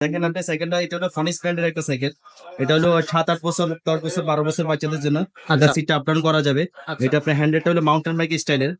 দেখেন আপনি সাইকেলটা এটা হলো ফনিক্স ব্র্যান্ডের একটা সাইকেল এটা হলো সাত আট বছর দশ বছর বারো বছর বাচ্চাদের জন্য। আচ্ছা। সিটটা আপ ডাউন করা যাবে। আচ্ছা। এটা আপনার হ্যান্ডেলটা হলো মাউন্টেন বাইক স্টাইলের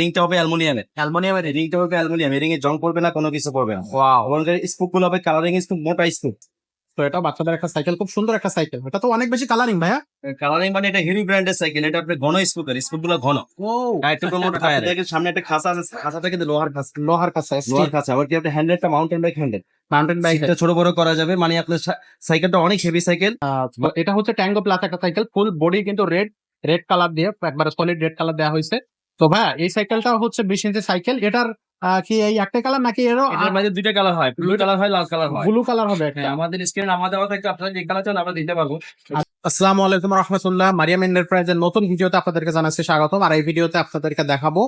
রিংটা হবে অ্যালুমিনিয়ামের অ্যালুমিনিয়ামের রিংটা হবে অ্যালুমিনিয়াম রিং এ জং পড়বে না কোনো কিছু পড়বে না। ওয়াও এবং স্পুকগুলো হবে কালারিং স্পুক মোটা স্পুক তো এটা বাচ্চাদের একটা সাইকেল খুব সুন্দর একটা সাইকেল এটা তো অনেক বেশি কালারিং ভাইয়া। কালারিং মানে এটা হিরো ব্র্যান্ডের সাইকেল এটা আপনার ঘন স্পুকের স্পুকগুলো ঘন। ও টায়ারটা মোটা টায়ার দেখেন সামনে একটা খাঁচা আছে খাঁচাটা কিন্তু লোহার খাঁচা লোহার কাছে লোহার খাঁচা আবার কি আপনি হ্যান্ডেলটা mountain bike handle mountain bike এটা ছোট বড় করা যাবে মানে আপনার সাইকেলটা অনেক হেভি সাইকেল এটা হচ্ছে ট্যাঙ্গো প্লাস একটা সাইকেল ফুল বডি কিন্তু রেড রেড কালার দিয়ে একবার সলিড রেড কালার দেওয়া হয়েছে। তো ভাইয়া এই সাইকেলটা হচ্ছে বিশ ইঞ্চি সাইকেল এটার কি এই একটা কালার নাকি এরও এটার মধ্যে দুইটা কালার হয় ব্লু কালার হয় লাল কালার হয়। ব্লু কালার হবে একটা। হ্যাঁ আমাদের স্ক্রিনে দেওয়া থাকবে আপনারা যে কালার চান আমরা দিতে পারব। আসসালামু আলাইকুম রহমতুল্লাহ। মারিয়াম এন্টারপ্রাইজের নতুন ভিডিওতে আপনাদেরকে জানাচ্ছি স্বাগতম। আর এই ভিডিওতে আপনাদেরকে দেখাবো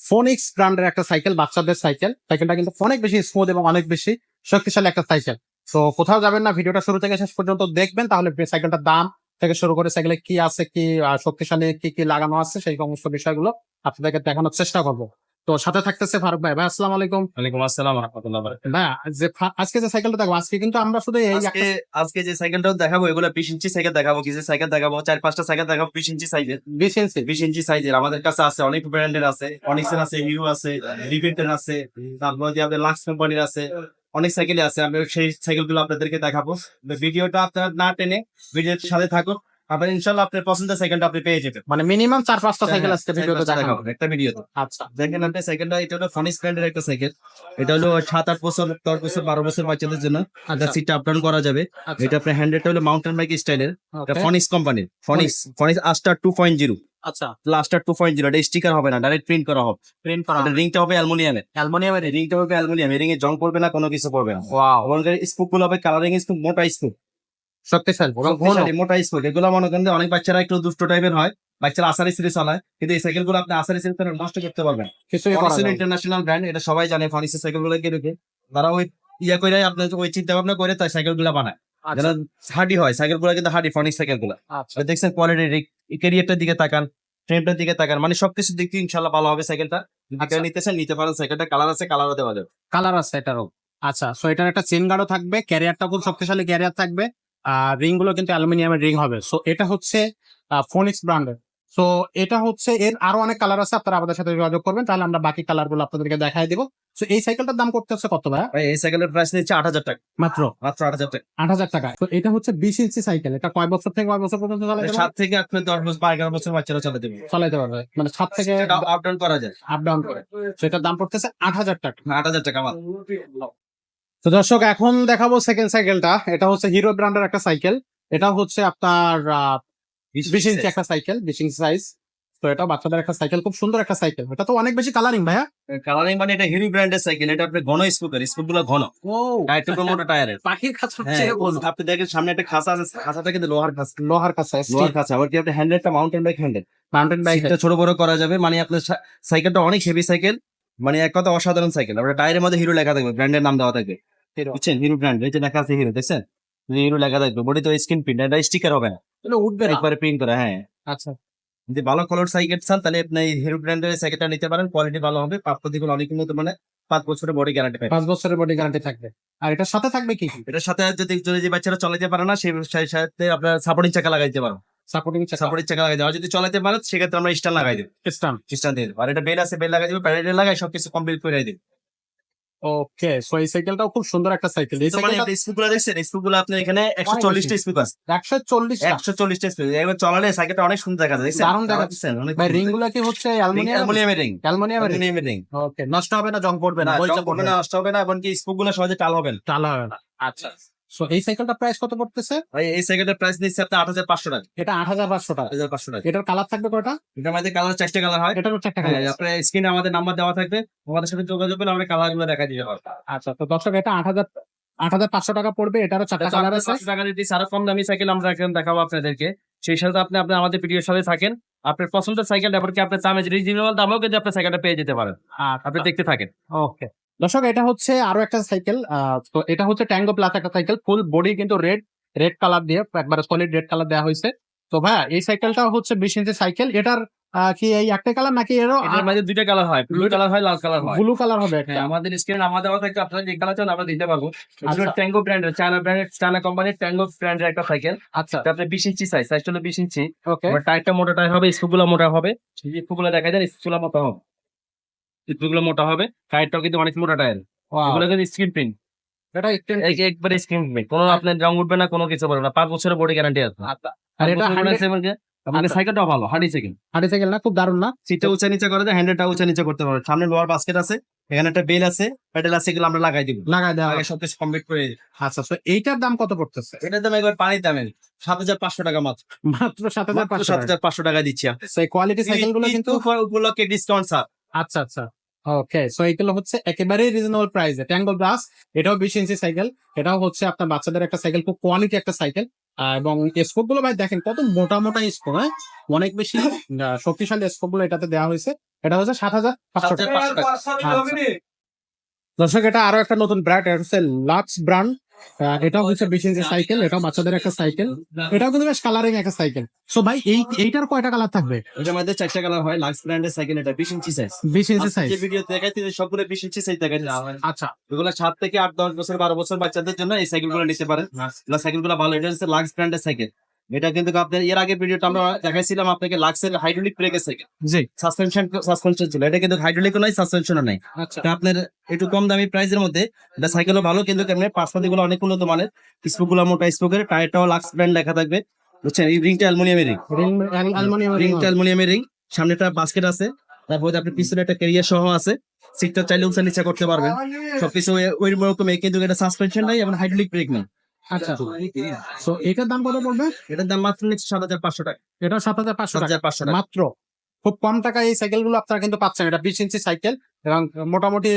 ফোনিক্স ব্র্যান্ডের একটা সাইকেল বাচ্চাদের সাইকেল সাইকেলটা কিন্তু অনেক বেশি স্মুথ এবং অনেক বেশি শক্তিশালী একটা সাইকেল তো কোথাও যাবেন না ভিডিওটা শুরু থেকে শেষ পর্যন্ত দেখবেন তাহলে সাইকেলটার দাম থেকে শুরু করে সাইকেলে কি আছে কি শক্তিশালী কি কি লাগানো আছে সেই সমস্ত বিষয়গুলো আপনাদেরকে দেখানোর চেষ্টা করব। তো সাথে থাকতেছে ফারুক ভাই। ভাই আসসালামু আলাইকুম। ওয়ালাইকুম আসসালাম রহমতুল্লাহ না যে আজকে যে সাইকেলটা দেখব আজকে কিন্তু আমরা শুধু এই আজকে আজকে যে সাইকেলটাও দেখাবো এগুলো বিশ ইঞ্চি সাইকেল দেখাবো কিছু সাইকেল দেখাবো চার পাঁচটা সাইকেল দেখাবো বিশ ইঞ্চি সাইজের বিশ ইঞ্চি? বিশ ইঞ্চি সাইজের আমাদের কাছে আছে অনেক ব্র্যান্ডের আছে অনিক্সের আছে হিরো আছে রিভেন্টের আছে তারপর যে আপনাদের লাক্স কোম্পানির আছে অনেক সাইকেলই আছে আমি সেই সাইকেলগুলো আপনাদেরকে দেখাবো। ভিডিওটা আপনারা না টেনে ভিডিওর সাথে থাকুন। আপনার ইনশাল্লাহ আপনার পছন্দের সাইকেলটা আপনি পেয়ে যাবেন। মানে মিনিমাম চার পাঁচটা সাইকেল আজকে ভিডিওতে দেখাবো। দেখাবো, একটা ভিডিওতে আচ্ছা। দেখেন আপনি সাইকেলটা এটা হলো ফনিক্স ব্র্যান্ডের একটা সাইকেল এটা হলো সাত আট বছর দশ বছর বারো বছর বাচ্চাদের জন্য। আচ্ছা। সিটটা আপ ডাউন করা যাবে। আচ্ছা। এটা আপনার হ্যান্ডেলটা হলো মাউন্টেন বাইক স্টাইলের এটা ফনিক্স কোম্পানির Phoenix Phoenix Aster two point zero আচ্ছা। লাস্টার টু পয়েন্ট জিরো এটা স্টিকার হবে না ডাইরেক্ট প্রিন্ট করা হবে। প্রিন্ট করা এটা রিংটা হবে অ্যালুমিনিয়ামের অ্যালুমিনিয়ামের রিংটা হবে অ্যালুমিনিয়াম রিং এ জং পড়বে না কোনো কিছু পড়বে না। ওয়াও এবং স্পুকগুলো হবে কালারিং স্পুক মোটা স্পুক শক্তিশালী মোটা স্পুক এগুলো মনে করেন অনেক বাচ্চারা একটু দুষ্ট টাইপের হয় বাচ্চারা আসারি সিরিজ চালায় কিন্তু এই সাইকেলগুলো আপনি আসারি সিরিজ নষ্ট করতে পারবেন। ইন্টারন্যাশনাল ব্র্যান্ড এটা সবাই জানে ফনিক্সের সাইকেলগুলো রেখে। তারা ওই ইয়া করে আপনার ওই চিন্তা ভাবনা করে তাই সাইকেলগুলো বানায়। আচ্ছা। যেন হার্ডি হয় সাইকেলগুলো কিন্তু সাইকেলগুলো। আচ্ছা। দেখছেন কোয়ালিটি ক্যারিয়ারটার দিকে তাকান ফ্রেমটার দিকে তাকান মানে সবকিছুর দিক থেকে ইনশাল্লাহ ভালো হবে সাইকেলটা যদি আচ্ছা। নিতে চান নিতে পারেন সাইকেলটা কালার আছে কালারও দেওয়া যাবে। কালার আছে এটারও। আচ্ছা সো এটার একটা চেন গার্ডও থাকবে ক্যারিয়ারটা খুব শক্তিশালী ক্যারিয়ার থাকবে। আর রিংগুলো কিন্তু অ্যালুমিনিয়ামের রিং হবে। সো এটা হচ্ছে ফোনিক্স ব্র্যান্ডের সো এটা হচ্ছে এর আরও অনেক কালার আছে আপনারা আমাদের সাথে যোগাযোগ করবেন তাহলে আমরা বাকি কালারগুলো আপনাদেরকে দেখাই দিব। সো এই সাইকেলটার দাম করতে হচ্ছে কত ভাই এই সাইকেলের প্রাইস নিচ্ছে আট হাজার টাকা। মাত্র? মাত্র আট হাজার টাকা। আট হাজার টাকা। তো এটা হচ্ছে বিশ ইঞ্চি সাইকেল এটা কয় বছর থেকে কয় বছর পর্যন্ত চালাতে সাত থেকে আপনার দশ বছর বা এগারো বছর বাচ্চারা চালাতে দেবে চালাতে পারবে। মানে সাত থেকে আপ ডাউন করা যায়। আপ ডাউন করে। তো এটার দাম পড়তেছে আট হাজার টাকা। আট হাজার টাকা মাত্র। তো দর্শক এখন দেখাবো সেকেন্ড সাইকেলটা এটা হচ্ছে হিরো ব্র্যান্ডের একটা সাইকেল এটা হচ্ছে আপনার বিশ ইঞ্চি একটা সাইকেল বিশ ইঞ্চি সাইজ তো এটা বাচ্চাদের একটা সাইকেল খুব সুন্দর একটা সাইকেল এটা তো অনেক বেশি কালারিং ভাইয়া। কালারিং মানে এটা হিরো ব্র্যান্ডের সাইকেল এটা আপনার ঘন স্পুকের স্পুকগুলো ঘন। টায়ারটা মোটা টায়ারের। পাখির খাঁচা হ্যাঁ, আপনি দেখেন সামনে একটা খাঁচা আছে খাঁচাটা কিন্তু লোহার খাঁচা। লোহার কাছে লোহার খাঁচা। আবার কি আপনি হ্যান্ডেলটা mountain bike handle mountain bike এটা ছোট বড় করা যাবে। মানে আপনার সাইকেলটা অনেক হেভি সাইকেল মানে এক কথা অসাধারণ সাইকেল আপনার টায়ারের মধ্যে হিরো লেখা থাকবে ব্র্যান্ডের নাম দেওয়া থাকবে। বুঝছেন? হিরো ব্র্যান্ড এই যে লেখা আছে হিরো দেখছেন? হিরো লেখা থাকবে। বডি তো স্ক্রিন প্রিন্ট এটা স্টিকার হবে না। উঠবে না। একবারে প্রিন্ট করা হ্যাঁ। আচ্ছা। যদি ভালো কালার চান তাহলে আপনি হিরো ব্র্যান্ডের নিতে পারেন। কোয়ালিটি ভালো হবে। অনেক উন্নত মানে পাঁচ বছরের বডি গ্যারান্টি পাবে পাঁচ বছরের বডি গ্যারান্টি থাকবে। আর এটার সাথে থাকবে কি? এটার সাথে যদি যদি যে বাচ্চারা চালাতে পারে না সেই সাথে আপনার সাপোর্টিং চাকা লাগাইতে পারো। সাপোর্টিং সাপোর্টিং চাকা লাগাই যদি চালাতে পারে সেক্ষেত্রে আমরা স্টার লাগাই দেবো। স্টান স্টার দিয়ে দেবো। আর এটা বেল আছে বেল লাগাই দেবো। প্যারেডে লাগাই সবকিছু কমপ্লিট করে দিবে। ওকে সো এই সাইকেলটাও খুব সুন্দর একটা সাইকেল এই মানে সাইকেলটা গুলো দেখছেন? আপনি আপনার এখানে একশো চল্লিশটা স্পিড আছে। একশো চল্লিশ একশো চল্লিশটা স্পিড এবার চলালে সাইকেলটা অনেক সুন্দর দেখা যায়। দারুণ দেখা যাচ্ছে অনেক ভাই রিংগুলো কি হচ্ছে অ্যালুমিনিয়াম? অ্যালুমিনিয়ামের রিং অ্যালুমিনিয়ামের রিং রিং ওকে নষ্ট হবে না জং পড়বে না পড়বে না নষ্ট হবে না এমনকি স্পুকগুলো সহজে টাল হবে না। চালা হবে না। আচ্ছা। সো এই সাইকেলটা প্রাইস কত পড়তেছে? এই সাইকেলের প্রাইস নিচ্ছে আপনার আট হাজার পাঁচশো টাকা। এটা আট হাজার পাঁচশো টাকা। হাজার পাঁচশো টাকা। এটার কালার থাকবে কয়টা? এটার মধ্যে কালার চারটে কালার হয়। এটার হচ্ছে একটা হ্যাঁ, কালার আপনার স্ক্রিনে আমাদের নাম্বার দেওয়া থাকবে। আমাদের সাথে যোগাযোগ করলে আমরা কালারগুলো দেখা দিতে পারব। আচ্ছা তো দর্শক এটা আট হাজার আট হাজার পাঁচশো টাকা পড়বে এটারও চারটা কালার আছে। পাঁচশো টাকা দিতে আরও কম দামি সাইকেল আমরা এখন দেখাবো আপনাদেরকে। সেই সাথে আপনি আপনি আমাদের ভিডিওর সাথে থাকেন। আপনার পছন্দের সাইকেল এমনকি আপনার চামে রিজনেবল দামেও কিন্তু আপনি সাইকেলটা পেয়ে যেতে পারেন। আপনি দেখতে থাকেন। ওকে দর্শক এটা হচ্ছে আরও একটা সাইকেল তো এটা হচ্ছে ট্যাঙ্গো প্লাস একটা সাইকেল ফুল বডি কিন্তু রেড রেড কালার দিয়ে একবারে সলিড রেড কালার দেওয়া হয়েছে। তো ভাইয়া এই সাইকেলটা হচ্ছে বিশ ইঞ্চি সাইকেল এটার কি এই একটা কালার নাকি এরও এটার মধ্যে দুইটা কালার হয় ব্লু কালার হয় লাল কালার হয়। ব্লু কালার হবে একটা। হ্যাঁ আমাদের স্ক্রিনে দেওয়া থাকে আপনারা যে কালার চান আমরা দিতে পারব। আচ্ছা। ট্যাঙ্গো ব্র্যান্ডের চায়না ব্র্যান্ডের চায়না কোম্পানির ট্যাঙ্গো ব্র্যান্ডের একটা সাইকেল আচ্ছা। এটা আপনার বিশ ইঞ্চি সাইজ সাইজ হলো বিশ ইঞ্চি ওকে টায়ারটা মোটা টায়ার হবে স্কুগুলো মোটা হবে। স্কুগুলো দেখা যায় স্কুগুলো মোটা হবে। স্কুগুলো মোটা হবে টায়ারটাও কিন্তু অনেক মোটা টায়ার এগুলো কিন্তু স্ক্রিন প্রিন্ট এটা একবারে স্ক্রিন প্রিন্ট কোনো আপনার রং উঠবে না কোনো কিছু পারবে না পাঁচ বছরের বডি গ্যারান্টি আছে। আচ্ছা। আর এটা হান্ড্রেড আপনার ভালো হার্ডি সাইকেল হাঁটি সাইকেল না খুব দারুণ না। সিটটা উঁচা নিচে করে দেয় হ্যান্ডেলটা উঁচা নিচে করতে পারবে সামনে লোয়ার বাস্কেট আছে এখানে একটা বেল আছে প্যাডেল আছে এগুলো আমরা লাগাই দিব। লাগাই দেওয়া আগে কমপ্লিট করে আচ্ছা তো এইটার দাম কত পড়তেছে? এটার দাম একবার পানির দামে সাত হাজার পাঁচশো টাকা মাত্র। মাত্র সাত হাজার মাত্র পাঁচশো সাত হাজার পাঁচশো টাকা দিচ্ছি। কোয়ালিটি কিন্তু উপলক্ষে ডিসকাউন্ট স্যার আচ্ছা আচ্ছা। ওকে সো এইগুলো হচ্ছে একেবারেই রিজনেবল প্রাইসে ট্যাঙ্গল ব্রাস এটাও বিশ ইঞ্চি সাইকেল এটাও হচ্ছে আপনার বাচ্চাদের একটা সাইকেল খুব কোয়ালিটি একটা সাইকেল এবং স্কোপগুলো ভাই দেখেন কত মোটা মোটা স্কোপ হ্যাঁ? অনেক বেশি শক্তিশালী স্কোপগুলো এটাতে দেওয়া হয়েছে। এটা হচ্ছে সাত হাজার পাঁচশো টাকা। দর্শক এটা আরও একটা নতুন ব্র্যান্ড এটা হচ্ছে লাক্স ব্র্যান্ড এটাও হচ্ছে বিশ ইঞ্চি সাইকেল এটাও বাচ্চাদের একটা সাইকেল এটাও কিন্তু বেশ কালারিং একটা সাইকেল সো ভাই এই এইটার কয়টা কালার থাকবে? এটা মধ্যে চারটা কালার হয় লাক্স ব্র্যান্ডের সাইকেল এটা বিশ ইঞ্চি সাইজ বিশ ইঞ্চি সাইজ যে ভিডিও দেখাইতে সবগুলো বিশ ইঞ্চি সাইজ দেখাইতে আচ্ছা এগুলো সাত থেকে আট দশ বছর বারো বছর বাচ্চাদের জন্য এই সাইকেলগুলো নিতে পারেন। এগুলো সাইকেলগুলো ভালো এটা হচ্ছে লাক্স ব্র্যান্ডের সাইকেল এটা কিন্তু আপনার এর আগের ভিডিওটা আমরা দেখাইছিলাম আপনাকে লাক্সের হাইড্রোলিক ব্রেকের সাইকেল জি। সাসপেনশন সাসপেনশন ছিল। এটা কিন্তু হাইড্রোলিকও নাই সাসপেনশনও নাই। আচ্ছা। এটা আপনার একটু কম দামি প্রাইসের মধ্যে এটা সাইকেলও ভালো কিন্তু এমনি পার্সপাতি গুলো অনেক উন্নত মানের। স্পোকগুলো মোটা স্পোকের টায়ারটাও লাক্স ব্র্যান্ড লেখা থাকবে। বুঝছেন? এই রিংটা অ্যালুমিনিয়ামের রিং। রিং অ্যালুমিনিয়াম রিংটা অ্যালুমিনিয়ামের রিং। সামনে একটা বাস্কেট আছে। তারপর আপনি পিছনে একটা ক্যারিয়ার সহ আছে। সিটটা চাইলে উঁচা নিচা করতে পারবেন। সবকিছু ওই- ওই রকম কিন্তু এটা সাসপেনশন নাই এবং হাইড্রোলিক ব্রেক নেই। আচ্ছা। সো এটার দাম কত পড়বে? এটার দাম মাত্র নিচ্ছে সাত হাজার পাঁচশো টাকা। এটা সাত হাজার পাঁচশো হাজার পাঁচশো মাত্র। খুব কম টাকায় এই সাইকেলগুলো আপনারা কিন্তু পাচ্ছেন। এটা বিশ ইঞ্চি সাইকেল এবং মোটামুটি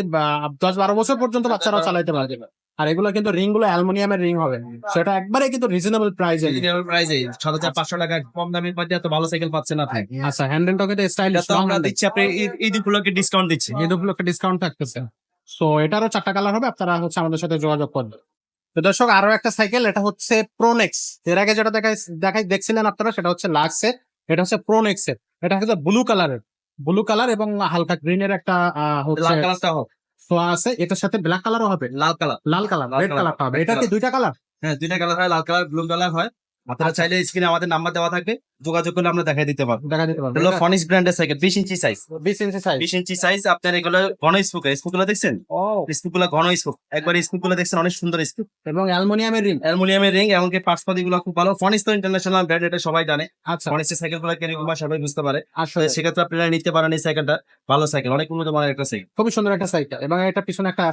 দশ বারো বছর পর্যন্ত বাচ্চারা চালাইতে পারবে। আর এগুলো কিন্তু রিংগুলো অ্যালুমিনিয়ামের রিং হবে। সেটা একবারে কিন্তু রিজনেবল প্রাইস প্রাইসে সাত হাজার পাঁচশো টাকা কম দামের মধ্যে এত ভালো সাইকেল পাচ্ছেন না আচ্ছা হ্যান্ডেলটা কিন্তু স্টাইলিশ আমরা দিচ্ছি আপনি ঈদ উপলক্ষে ডিসকাউন্ট দিচ্ছি এই ডিসকাউন্ট থাকতেছে। সো এটারও চারটা কালার হবে। আপনারা হচ্ছে আমাদের সাথে যোগাযোগ করবেন। তো দর্শক আরও একটা সাইকেল এটা হচ্ছে প্রোনেক্স এর আগে যেটা দেখাই দেখাই দেখছিলেন আপনারা সেটা হচ্ছে লাক্সের এটা হচ্ছে প্রোনেক্স এর। এটা হচ্ছে ব্লু কালারের ব্লু কালার এবং হালকা গ্রিন এর একটা ছোঁয়া আছে। এটার সাথে ব্ল্যাক কালারও হবে। লাল কালার লাল কালার রেড কালার হবে। এটা কি দুইটা কালার হ্যাঁ দুইটা কালার হয় লাল কালার ব্লু কালার হয়। আপনারা আচ্ছা। চাইলে স্ক্রিনে আমাদের নাম্বার দেওয়া থাকবে যোগাযোগ করলে আমরা দেখাই দিতে পারব। দেখা দিতে পারবে। এগুলো ফনিক্স ব্র্যান্ডের সাইকেল বিশ ইঞ্চি সাইজ বিশ ইঞ্চি সাইজ বিশ ইঞ্চি সাইজ আপনার এগুলো ঘন স্পুক স্পুকগুলো দেখছেন? ও। স্পুকগুলো ঘন স্পুক একবার স্পুকগুলো দেখছেন অনেক সুন্দর স্পুক এবং অ্যালুমিনিয়ামের রিং। অ্যালুমিনিয়ামের রিং এমনকি পার্সপাতি গুলো খুব ভালো। ফনিক্স তো ইন্টারন্যাশনাল ব্র্যান্ড এটা সবাই জানে। আচ্ছা। ফনিক্সের সাইকেলগুলো কেন হয় সবাই বুঝতে পারে। আসলে সেক্ষেত্রে আপনারা নিতে পারেন এই সাইকেলটা ভালো সাইকেল অনেক উন্নত মানের একটা সাইকেল খুবই সুন্দর একটা সাইকেল এবং এটা পিছনে একটা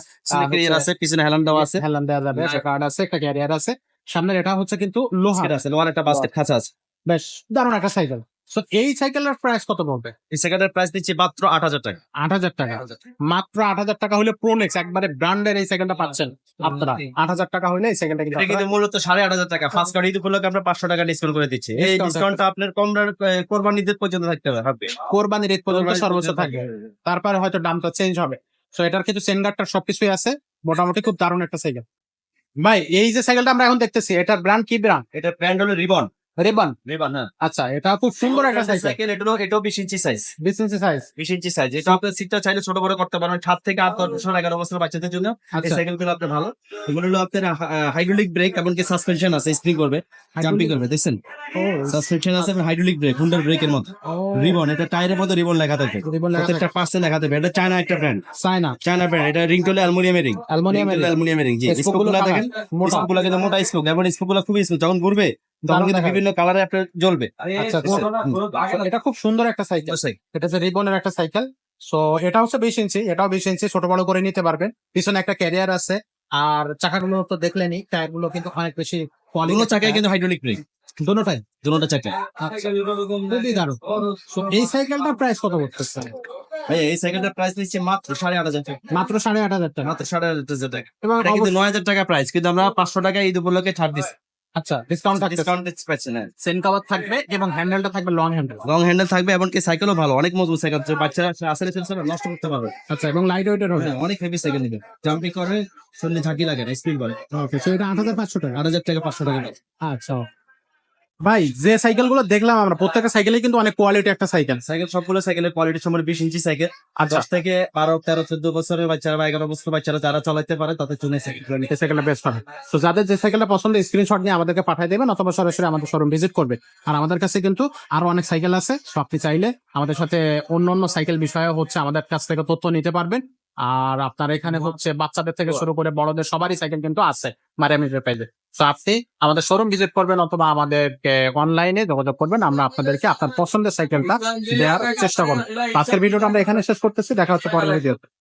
আছে পিছনে হেলান দেওয়া আছে। হেলান দেওয়া যাবে একটা কার্ড আছে একটা ক্যারিয়ার আছে। সামনের এটা হচ্ছে কিন্তু লোহা। আছে লোহার একটা বাস্কেট খাঁচা আছে। বেশ দারুণ একটা সাইকেল। সো এই সাইকেলের প্রাইস কত পড়বে? এই সাইকেলের প্রাইস দিচ্ছি মাত্র আট হাজার টাকা। আট হাজার টাকা। মাত্র আট হাজার টাকা হলে প্রোনেক্স একবারে ব্র্যান্ডের এই সাইকেলটা পাচ্ছেন আপনারা। আট হাজার টাকা হলে এই সাইকেলটা কিন্তু কিন্তু মূলত সাড়ে আট হাজার টাকা। ফার্স্ট কার্ড ঈদ উপলক্ষে আমরা পাঁচশো টাকা ডিসকাউন্ট করে দিচ্ছি। এই ডিসকাউন্টটা আপনার কম কোরবান ঈদের পর্যন্ত থাকতে হবে। কোরবানির ঈদ পর্যন্ত সর্বোচ্চ পর্যন্ত থাকে তারপরে হয়তো দামটা চেঞ্জ হবে। সো এটার কিন্তু চেন গার্ডটা সবকিছুই আছে। মোটামুটি খুব দারুণ একটা সাইকেল। ভাই এই যে সাইকেলটা আমরা এখন দেখতেছি এটার ব্র্যান্ড কি ব্র্যান্ড এটা ব্র্যান্ড হলো রিবন রিবন রিবন হ্যাঁ। আচ্ছা এটা খুব সুন্দর একটা সাইকেল এটা এটাও বিশ ইঞ্চি সাইজ বিশ ইঞ্চি সাইজ বিশ ইঞ্চি সাইজ এটা আপনার সিটটা চাইলে ছোট বড় করতে পারেন সাত থেকে আট বছর এগারো বছর বাচ্চাদের জন্য এই সাইকেলগুলো সাইকেলগুলো আপনার ভালো। এগুলো হলো আপনার হাইড্রোলিক ব্রেক এমনকি সাসপেনশন আছে স্প্রিং করবে জাম্পিং করবে দেখছেন? সাসপেনশন আছে হাইড্রোলিক ব্রেক হুন্ডার ব্রেকের মতো। রিবন এটা টায়ারের মধ্যে রিবন লেখা থাকে রিবন লেখা প্রত্যেকটা পার্সে লেখা থাকবে এটা চায়না একটা ব্র্যান্ড চায়না চায়না ব্র্যান্ড এটা রিং টলে অ্যালুমিনিয়ামের রিং অ্যালুমিনিয়ামের অ্যালুমিনিয়ামের রিং জি। স্পোক স্পোকগুলো গুলো কালা, দেখেন মোটা। স্পোকগুলো কিন্তু মোটা স্পোক এবং স্পোকগুলো খুবই স্মুথ যখন ঘুরবে তখন কিন্তু বিভিন্ন কালারে আপনার জ্বলবে। আচ্ছা আচ্ছা। এটা খুব সুন্দর একটা সাইকেল এটা হচ্ছে রিবনের একটা সাইকেল সো এটা হচ্ছে বিশ ইঞ্চি। এটাও বিশ ইঞ্চি। ছোট বড় করে নিতে পারবেন। পিছনে একটা ক্যারিয়ার আছে। আর চাকাগুলো তো দেখলেনই টায়ারগুলো কিন্তু অনেক বেশি চাকায় কিন্তু হাইড্রোলিক ব্রেক চাকা আচ্ছা খুবই দারুণ। এই সাইকেলটার প্রাইস কত করতেছে ভাই এই সাইকেলটার প্রাইস নিচ্ছে মাত্র সাড়ে আট হাজার টাকা। মাত্র সাড়ে আট হাজার টাকা। মাত্র সাড়ে আট হাজার টাকা। এটা কিন্তু নয় হাজার টাকা প্রাইস কিন্তু আমরা পাঁচশো টাকা ঈদ উপলক্ষে ছাড় দিচ্ছি। আচ্ছা ডিসকাউন্ট থাকবে ডিসকাউন্ট পাচ্ছেন সেন কাভার থাকবে এবং হ্যান্ডেলটা থাকবে লং হ্যান্ডেল লং হ্যান্ডেল থাকবে সাইকেলও ভালো। অনেক মজবুত সাইকেল বাচ্চারা আসলে নষ্ট করতে পারবে। আচ্ছা এবং লাইট ওয়েটের হবে হ্যাঁ, অনেক হেভি সাইকেল নিবে। জাম্পিং করে শরীরে ঝাঁকি লাগে না স্পিড বলে ওকে সো এটা আট হাজার পাঁচশো টাকা। আট হাজার টাকা পাঁচশো টাকা। আচ্ছা। ভাই যে সাইকেলগুলো দেখলাম আমরা প্রত্যেকটা সাইকেলে কিন্তু অনেক কোয়ালিটি একটা সাইকেল। সাইকেল সবগুলো সাইকেলের কোয়ালিটি সম্পূর্ণ বিশ ইঞ্চি সাইকেল। আর আচ্ছা। দশ থেকে বারো তেরো চোদ্দ বছরের বাচ্চারা বা এগারো বছরের বাচ্চারা যারা চালাতে পারে তাদের জন্য সাইকেল এই সাইকেলটা বেস্ট হবে। তো যাদের যে সাইকেলটা পছন্দ স্ক্রিনশট নিয়ে আমাদেরকে পাঠিয়ে দেবেন অথবা সরাসরি আমাদের শোরুম ভিজিট করবে। আর আমাদের কাছে কিন্তু আরও অনেক সাইকেল আছে সো আপনি চাইলে আমাদের সাথে অন্য অন্য সাইকেল বিষয়ে হচ্ছে আমাদের কাছ থেকে তথ্য নিতে পারবেন। আর আপনার এখানে হচ্ছে বাচ্চাদের থেকে শুরু করে বড়দের সবারই সাইকেল কিন্তু আছে মারিয়ামিটের পেজে তো আপনি আমাদের শোরুম ভিজিট করবেন অথবা আমাদেরকে অনলাইনে যোগাযোগ করবেন আমরা আপনাদেরকে আপনার পছন্দের সাইকেলটা দেওয়ার চেষ্টা করব। আজকের ভিডিওটা আমরা এখানে শেষ করতেছি দেখা হচ্ছে পরের ভিডিওতে